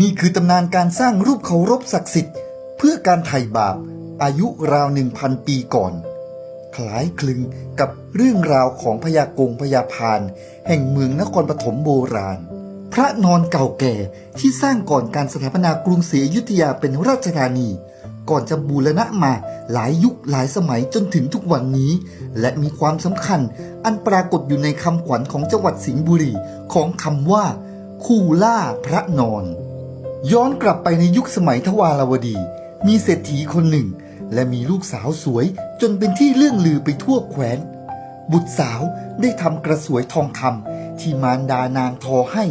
นี่คือตำนานการสร้างรูปเคารพศักดิ์สิทธิ์ เพื่อการไถ่บาปอายุราวหนึ่งพันปีก่อน คล้ายคลึงกับเรื่องราวของพญากงพญาพาน แห่งเมืองนครปฐมโบราณ พระนอนเก่าแก่ที่สร้างก่อนการสถาปนากรุงศรีอยุธยาเป็นราชธานี ก่อนจะบูรณะมาหลายยุคหลายสมัยจนถึงทุกวันนี้ และมีความสำคัญอันปรากฏอยู่ในคำขวัญของจังหวัดสิงห์บุรีของคำว่า คู่ล่าพระนอน ย้อนกลับไปในยุคสมัยทวารวดี มีเศรษฐีคนหนึ่ง และมีลูกสาวสวยจนเป็นที่เลื่องลือไปทั่วแคว้น บุตรสาวได้ทำกระสวยทองคำที่มารดานางทอให้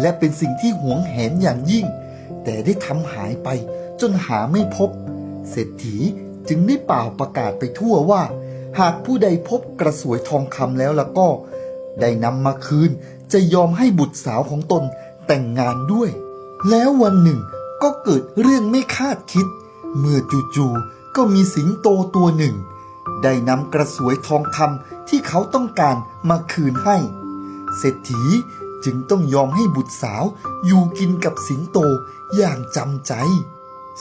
และเป็นสิ่งที่หวงแหนอย่างยิ่ง แต่ได้ทำหายไปจนหาไม่พบ เศรษฐีจึงได้เป่าประกาศไปทั่วว่า หากผู้ใดพบกระสวยทองคำแล้วล้วก็ ได้นำมาคืนจะยอมให้บุตรสาวของตนแต่งงานด้วย แล้ววันหนึ่งก็เกิดเรื่องไม่คาดคิด เมื่อจู่ๆก็มีสิงโตตัวหนึ่ง ได้นำกระสวยทองคำที่เขาต้องการมาคืนให้ เศรษฐีจึงต้องยอมให้บุตรสาวอยู่กินกับสิงโตอย่างจำใจ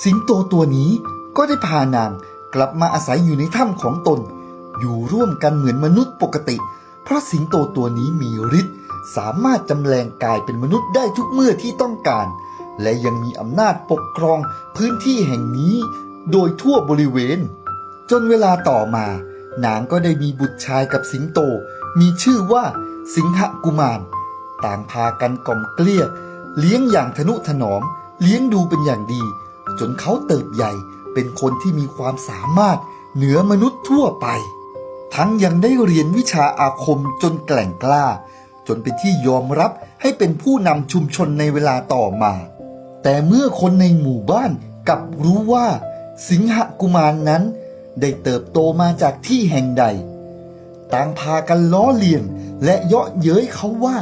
สิงโตตัวนี้ก็ได้พานางกลับมาอาศัยอยู่ในถ้ำของตน อยู่ร่วมกันเหมือนมนุษย์ปกติ เพราะสิงโตตัวนี้มีฤทธิ์สามารถจำแรงกายเป็นมนุษย์ได้ทุกเมื่อที่ต้องการ และยังมีอำนาจปกครองพื้นที่แห่งนี้โดยทั่วบริเวณ จนเวลาต่อมา นางก็ได้มีบุตรชายกับสิงโต มีชื่อว่าสิงหกุมาร ต่างพากันกล่อมเกลี้ยเลี้ยงอย่างทนุถนอม เลี้ยงดูเป็นอย่างดี จนเขาเติบใหญ่เป็นคนที่มีความสามารถเหนือมนุษย์ทั่วไป ทั้งยังได้เรียนวิชาอาคมจนแกล่งกล้า จนเป็นที่ยอมรับให้เป็นผู้นำชุมชนในเวลาต่อมา แต่เมื่อคนในหมู่บ้านกลับรู้ว่า สิงหกุมารนนั้น ได้เติบโตมาจากที่แห่งใด ต่างพากันล้อเลียนและเยาะเย้ยเขาว่า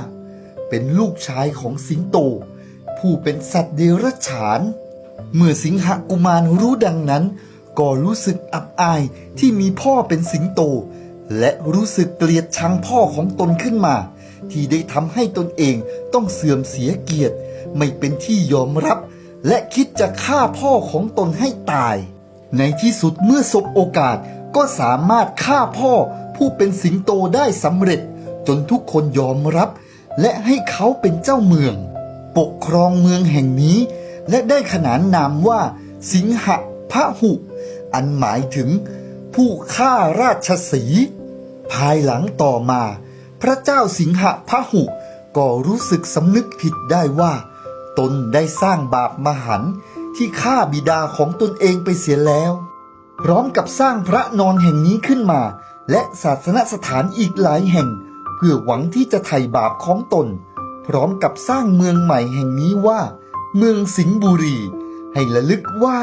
เป็นลูกชายของสิงโต ผู้เป็นสัตว์เดรัจฉาน เมื่อสิงหกุมารรู้ดังนั้น ก็รู้สึกอับอายที่มีพ่อเป็นสิงโต และรู้สึกเกลียดชังพ่อของตนขึ้นมา ที่ได้ทำให้ตนเองต้องเสื่อมเสียเกียรติ ไม่เป็นที่ยอมรับ และคิดจะฆ่าพ่อของตนให้ตาย ในที่สุดเมื่อสบโอกาสก็สามารถฆ่าพ่อผู้เป็นสิงโตได้สำเร็จ จนทุกคนยอมรับ และให้เขาเป็นเจ้าเมือง ปกครองเมืองแห่งนี้ และได้ขนานนามว่า สิงหะพระหุ อันหมายถึงผู้ฆ่าราชสี ภายหลังต่อมา พระเจ้าสิงหะพระหุ ก็รู้สึกสำนึกผิดได้ว่า ตนได้สร้างบาปมหันที่ฆ่าบิดาของตนเองไปเสียแล้ว พร้อมกับสร้างพระนอนแห่งนี้ขึ้นมา และศาสนสถานอีกหลายแห่ง เพื่อหวังที่จะไถ่บาปของตน พร้อมกับสร้างเมืองใหม่แห่งนี้ว่า เมืองสิงห์บุรี ให้ระลึกว่า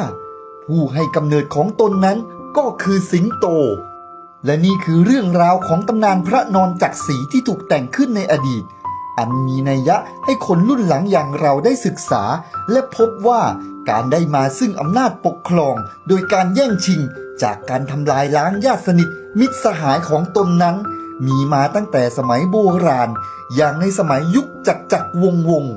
ผู้ให้กำเนิดของตนนั้นก็คือสิงโต และนี่คือเรื่องราวของตำนานพระนอนจักรศรีที่ถูกแต่งขึ้นในอดีต อันมีนัยยะให้คนรุ่นหลังอย่างเราได้ศึกษา และพบว่าการได้มาซึ่งอำนาจปกครอง โดยการแย่งชิง จากการทำลายล้างญาติสนิท มิตรสหายของตนนั้น มีมาตั้งแต่สมัยโบราณ อย่างในสมัยยุคจักรจักรวงวงศ์